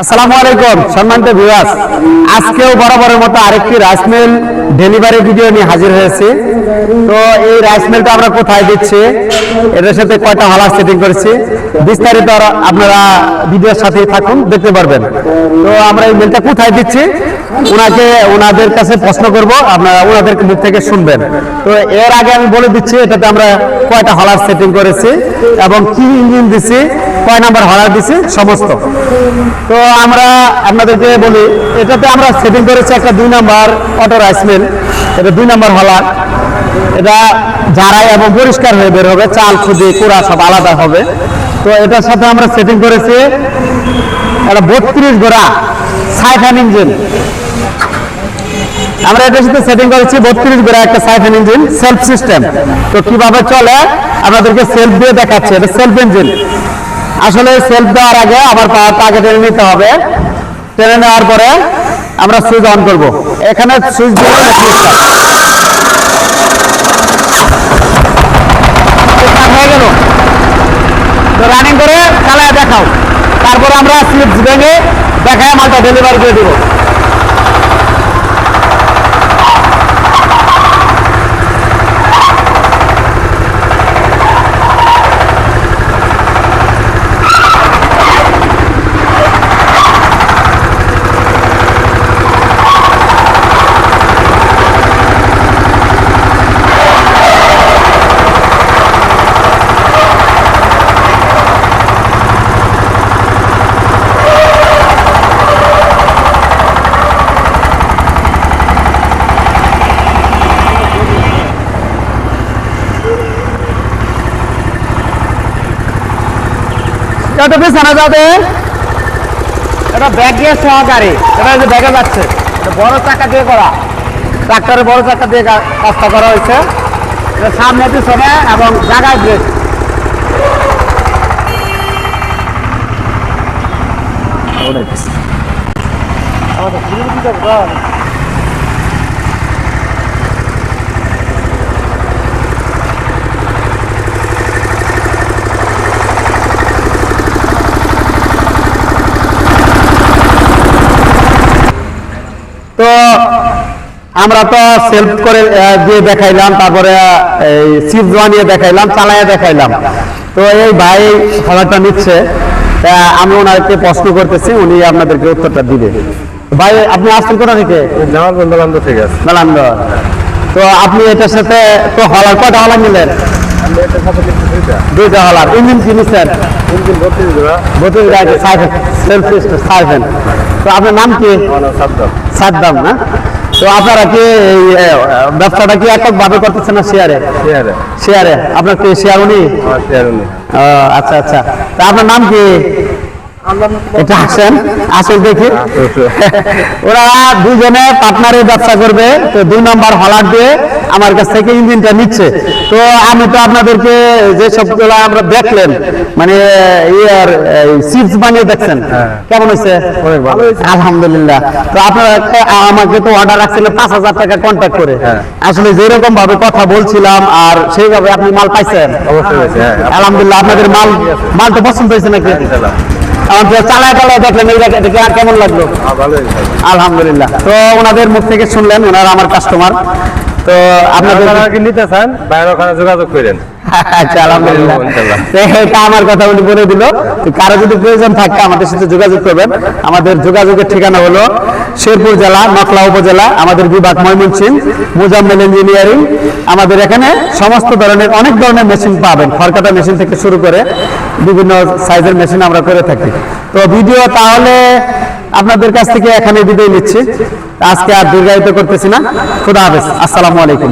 আসসালামু আলাইকুম সম্মানিত ভিউয়ার্স আজকেও বরাবরের মতো আরেকটি রাসমেল মিল ডেলিভারি ভিডিও নিয়ে হাজির হয়েছি। তো এই রাইস মিলটা আমরা কোথায় দিচ্ছি? এটার সাথে কয়টা হলার সেটিং করেছি? বিস্তারিত আপনারা ভিডিওর সাথেই থাকুন, দেখতে পারবেন। তো আমরা এই মিলটা কোথায় দিচ্ছি? ওনাকে ওনাদের কাছে প্রশ্ন করব, আপনারা ওনাদের মুখ থেকে শুনবেন। তো এর আগে আমি বলে দিচ্ছি, এটাতে আমরা কয়টা হলার সেটিং করেছি এবং কি ইঞ্জিন দিছি, কয় নাম্বার হলার দিছি, সমস্ত। তো আমরা আপনাদেরকে বলি, এটাতে আমরা সেটিং করেছি একটা দুই নাম্বার অটো রাইস মিল এটা দুই নম্বর হলার এটা ঝাড়াই এবং পরিষ্কার হয়ে বের হবে। চাল, খুদি, কুড়া সব আলাদা হবে। তো এটার সাথে আমরা সেটিং করেছি একটা বত্রিশ গোড়া সাইফান ইঞ্জিন। আমরা এটার সাথে সেটিং করেছি বত্রিশ গোড়া একটা সাইফান ইঞ্জিন সেলফ সিস্টেম তো কীভাবে চলে? আপনাদেরকে সেলফ দিয়ে দেখাচ্ছে। এটা সেলফ ইঞ্জিন আসলে সেলফ দেওয়ার আগে আবার আগে টেনে নিতে হবে। টেনে নেওয়ার পরে আমরা সুইচ অন করব। এখানে সুইচ দিয়ে হয়ে গেল। তো রানিং করে চালায় দেখাও। তারপর আমরা স্লিপ ভেঙে দেখায় মালটা ডেলিভারি করে দেবো। এটা পিছনে যাবে? এটা ব্যাগ সহকারী এটা যে ব্যাগে যাচ্ছে। এটা বড় চাকা দিয়ে করা। ট্রাক্টরের বড় চাকা দিয়ে কাজটা করা হয়েছে। এটা সামনে পিছনে এবং জায়গায় ব্রেক। তো আমরা তো সেলফ করে দিয়ে দেখাইলাম তারপরে এই সিপ নিয়ে দেখাইলাম চালাইয়া দেখাইলাম। তো এই ভাই খাবারটা নিচ্ছে আমি ওনাকে প্রশ্ন করতেছি উনি আপনাদেরকে উত্তরটা দিবে। ভাই আপনি আসছেন কোথা থেকে? জামাল থেকে নালান্দ। তো আপনি এটার সাথে তো হলার কটা হলার নিলেন? দুইটা। হলার। ইঞ্জিন বত্রিশ গাড়ি তো আপনার নাম কি? সাদ্দাম। সাদ্দাম না? তো আপনারা কি ব্যবসাটা কি একক ভাবে করতেছেন না শেয়ারে শেয়ারে শেয়ারে আপনার কি শেয়ার উনি শেয়ার উনি ও, আচ্ছা আচ্ছা। তা আপনার নাম কি? এটা আসেন আসেন দেখি। ওরা দুজনে পার্টনারে ব্যবসা করবে তো দুই নম্বর হলার দিয়ে আমার কাছ থেকে ইঞ্জিনটা নিচ্ছে। তো আমি তো আপনাদেরকে যে সবগুলো আমরা দেখলেন মানে ইয়ার সিপস বানিয়ে দেখছেন কেমন হয়েছে? অনেক ভালো হয়েছে। আলহামদুলিল্লাহ। তো আপনারা আমাকে তো অর্ডার রাখছিলেন পাঁচ হাজার টাকা কন্ট্যাক্ট করে। হ্যাঁ। আসলে যেরকম ভাবে কথা বলছিলাম আর সেইভাবে আপনি মাল পাইছেন। হ্যাঁ। আলহামদুলিল্লাহ আপনাদের মাল মাল তো পছন্দ হয়েছে নাকি। আমাদের চালায় দেখলেন কেমন লাগল? হ্যাঁ, আলহামদুলিল্লাহ। তো ওনাদের মুখ থেকে শুনলেন ওনারা আমার কাস্টমার তো আপনাদের আপনারা কি নিতে চান? বাইরে ওখানে যোগাযোগ করেন। আচ্ছা আলহামদুলিল্লাহ। এটা আমার কথা উনি বলে দিল। কারও যদি প্রয়োজন থাকে আমাদের সাথে যোগাযোগ করবেন। আমাদের যোগাযোগের ঠিকানা হলো শেরপুর জেলা নকলা উপজেলা আমাদের বিভাগ ময়মনসিংহ মুজাম্মেল ইঞ্জিনিয়ারিং। আমাদের এখানে সমস্ত ধরনের অনেক ধরনের মেশিন পাবেন। খড়কাটা মেশিন থেকে শুরু করে বিভিন্ন সাইজের মেশিন আমরা করে থাকি। তো ভিডিও তাহলে আপনাদের কাছ থেকে এখানে বিদায় নিচ্ছি। আজকে আর দীর্ঘায়িত করতেছি না। খুদা হাফেজ। আসসালামু আলাইকুম।